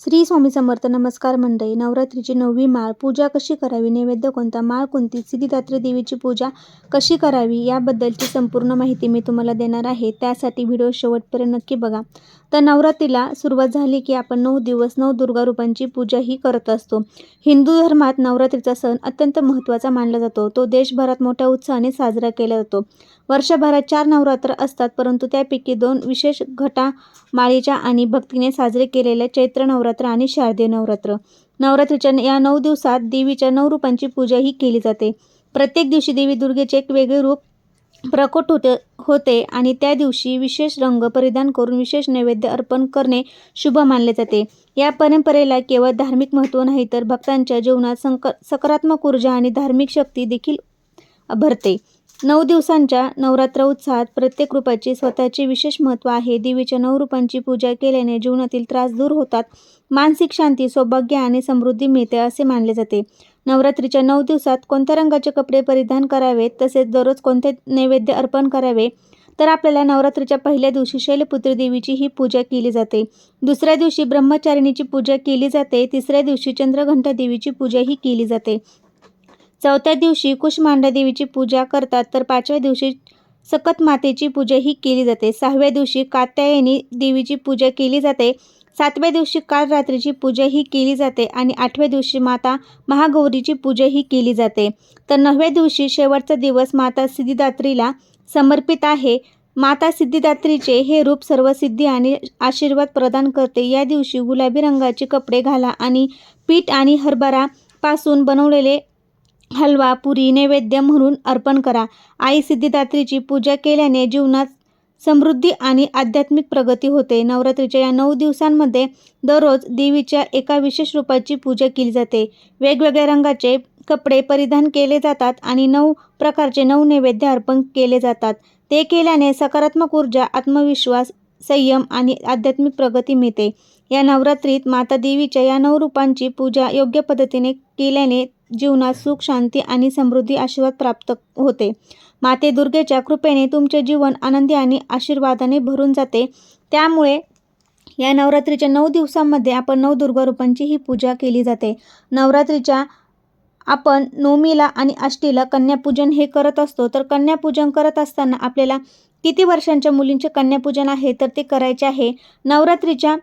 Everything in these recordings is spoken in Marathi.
श्री स्वामी समर्थ नमस्कार मंडळी नवरात्रीची नववी माळ पूजा कशी करावी? नैवेद्य कोणता? माळ कोणती? सिद्धिदात्री देवीची पूजा कशी करावी? याबद्दलची संपूर्ण माहिती मी तुम्हाला देणार आहे. त्यासाठी व्हिडिओ शेवटपर्यंत नक्की बघा. तर नवरात्रीला सुरुवात झाली की आपण नऊ दिवस नऊ दुर्गा रूपांची पूजा ही करत असतो. हिंदू धर्मात नवरात्रीचा सण अत्यंत महत्त्वाचा मानला जातो. तो देशभरात मोठ्या उत्साहाने साजरा केला जातो. वर्षभरात चार नवरात्र असतात परंतु त्यापैकी दोन विशेष घटा माळीच्या आणि भक्तीने साजरे केलेल्या चैत्र नवरात्र आणि शारदीय नवरात्र. नवरात्रीच्या या नऊ दिवसात देवीच्या नऊ रूपांची पूजा ही केली जाते. प्रत्येक दिवशी देवी दुर्गेचे एक वेगळे रूप प्रकट होते होते आणि त्या दिवशी विशेष रंग परिधान करून विशेष नैवेद्य अर्पण करणे शुभ मानले जाते. या परंपरेला केवळ धार्मिक महत्त्व नाही तर भक्तांच्या जीवनात संक सकारात्मक ऊर्जा आणि धार्मिक शक्ती देखील भरते. नऊ दिवसांच्या नवरात्र उत्साहात प्रत्येक रूपाचे स्वतःचे विशेष महत्त्व आहे. देवीच्या नऊ रूपांची पूजा केल्याने जीवनातील त्रास दूर होतात. मानसिक शांती सौभाग्य आणि समृद्धी मिळते असे मानले जाते. नवरात्रीच्या नऊ दिवसात कोणत्या रंगाचे कपडे परिधान करावेत तसेच दररोज कोणते नैवेद्य अर्पण करावे तर आपल्याला नवरात्रीच्या पहिल्या दिवशी शैलपुत्री देवीची ही पूजा केली जाते. दुसऱ्या दिवशी ब्रह्मचारिणीची पूजा केली जाते. तिसऱ्या दिवशी चंद्रघंटा देवीची पूजा ही केली जाते. चौथ्या दिवशी कुशमांडा देवीची पूजा करतात तर पाचव्या दिवशी सकत मातेची पूजा ही केली जाते. सहाव्या दिवशी कात्यायनी देवीची पूजा केली जाते. सातव्या दिवशी काल रात्रीची पूजा ही केली जाते आणि आठव्या दिवशी माता महागौरीची पूजा ही केली जाते. तर नवव्या दिवशी शेवटचा दिवस माता सिद्धिदात्रीला समर्पित आहे. माता सिद्धिदात्रीचे हे रूप सर्व सिद्धी आणि आशीर्वाद प्रदान करते. या दिवशी गुलाबी रंगाचे कपडे घाला आणि पीठ आणि हरभरा पासून बनवलेले हलवा पुरी नैवेद्य म्हणून अर्पण करा. आई सिद्धिदात्रीची पूजा केल्याने जीवनात समृद्धी आणि आध्यात्मिक प्रगती होते. नवरात्रीच्या या नऊ दिवसांमध्ये दररोज देवीच्या एका विशेष रूपाची पूजा केली जाते. वेगवेगळ्या रंगाचे कपडे परिधान केले जातात आणि नऊ प्रकारचे नऊ नैवेद्य अर्पण केले जातात. ते केल्याने सकारात्मक ऊर्जा आत्मविश्वास संयम आणि आध्यात्मिक प्रगती मिळते. या नवरात्रीत माता देवीच्या या नऊ रूपांची पूजा योग्य पद्धतीने केल्याने जीवनात सुख शांती आणि समृद्धी आशीर्वाद प्राप्त होते. माते दुर्गेच्या कृपेने तुमचे जीवन आनंदी आणि आशीर्वादाने भरून जाते. त्यामुळे या नवरात्रीच्या नऊ दिवसांमध्ये आपण नऊ दुर्गा रूपांची ही पूजा केली जाते. नवरात्रीच्या आपण नवमीला आणि अष्टीला कन्यापूजन हे करत असतो. तर कन्यापूजन करत असताना आपल्याला किती वर्षांच्या मुलींचे कन्यापूजन आहे तर ते करायचे आहे. नवरात्रीच्या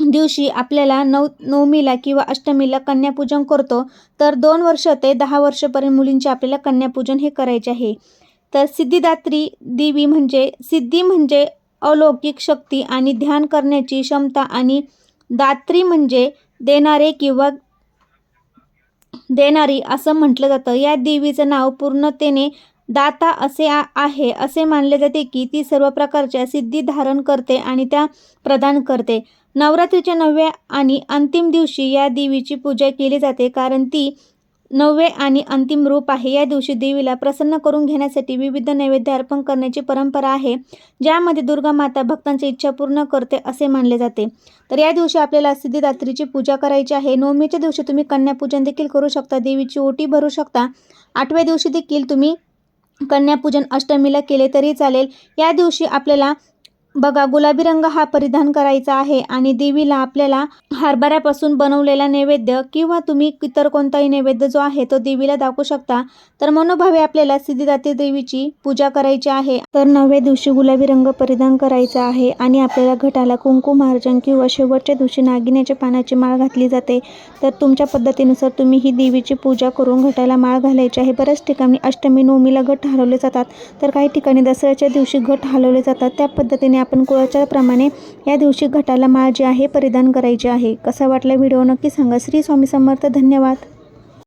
दिवशी आपल्याला नऊ नवमीला किंवा अष्टमीला कन्यापूजन करतो. तर दोन वर्ष ते दहा वर्षापर्यंत मुलींचे आपल्याला कन्यापूजन हे करायचे आहे. तर सिद्धिदात्री देवी म्हणजे सिद्धी म्हणजे अलौकिक शक्ती आणि ध्यान करण्याची क्षमता आणि दात्री म्हणजे देणारे किंवा देणारी असं म्हटलं जातं. या देवीचं नाव पूर्णतेने दाता असे आहे असे मानले जाते की ती सर्व प्रकारच्या सिद्धी धारण करते आणि त्या प्रदान करते. नवरात्रीच्या नवव्या आणि अंतिम दिवशी या देवीची पूजा केली जाते कारण ती नववे आणि अंतिम रूप आहे. या दिवशी देवीला प्रसन्न करून घेण्यासाठी विविध नैवेद्य अर्पण करण्याची परंपरा आहे ज्यामध्ये दुर्गा माता भक्तांची इच्छा पूर्ण करते असे मानले जाते. तर या दिवशी आपल्याला सिद्धिदात्रीची पूजा करायची आहे. नवमीच्या दिवशी तुम्ही कन्यापूजन देखील करू शकता देवीची ओटी भरू शकता. आठव्या दिवशी देखील तुम्ही कन्यापूजन अष्टमीला केले तरी चालेल. या दिवशी आपल्याला बघा गुलाबी रंग हा परिधान करायचा आहे आणि देवीला आपल्याला हरभऱ्यापासून बनवलेला नैवेद्य किंवा तुम्ही इतर कोणताही नैवेद्य जो आहे तो देवीला दाखवू शकता. तर मनोभावे आपल्याला सिद्धिदात्री देवीची पूजा करायची आहे. तर नवव्या दिवशी गुलाबी रंग परिधान करायचा आहे आणि आपल्याला घटाला कुंकू अर्चन किंवा शेवटच्या दिवशी नागिन्याच्या पानाची माळ घातली जाते. तर तुमच्या पद्धतीनुसार तुम्ही ही देवीची पूजा करून घटाला माळ घालायची आहे. बऱ्याच ठिकाणी अष्टमी नवमीला घट हलवले जातात. तर काही ठिकाणी दसऱ्याच्या दिवशी घट हलवले जातात. त्या पद्धतीने आपण कुळाच्याप्रमाणे या दिवशी घटाला माळ जी आहे परिधान करायची आहे. कसा वाटला व्हिडिओ? नक्की सांगा. श्री स्वामी समर्थ धन्यवाद.